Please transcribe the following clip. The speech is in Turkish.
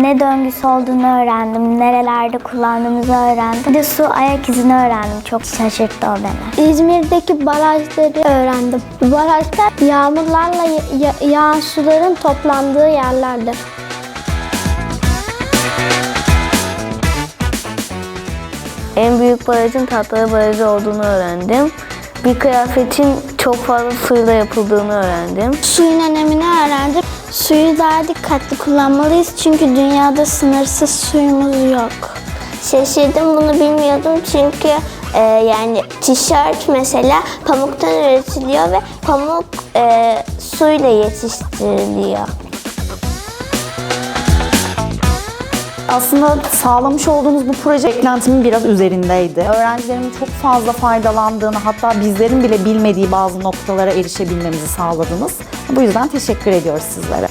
ne döngüsü olduğunu öğrendim, nerelerde kullandığımızı öğrendim. Bir de su ayak izini öğrendim. Çok şaşırttı o beni. İzmir'deki barajları öğrendim. Barajlar yağmurlarla ya- yağan suların toplandığı yerlerdir. En büyük barajın Tatlıya Barajı olduğunu öğrendim. Bir kıyafetin çok fazla suyla yapıldığını öğrendim. Suyun önemini. Suyu daha dikkatli kullanmalıyız çünkü dünyada sınırsız suyumuz yok. Şaşırdım bunu bilmiyordum çünkü e, yani tişört mesela pamuktan üretiliyor ve pamuk e, suyla yetiştiriliyor. Aslında sağlamış olduğunuz bu proje beklentimin biraz üzerindeydi. Öğrencilerimin çok fazla faydalandığını hatta bizlerin bile bilmediği bazı noktalara erişebilmemizi sağladınız. Bu yüzden teşekkür ediyoruz sizlere.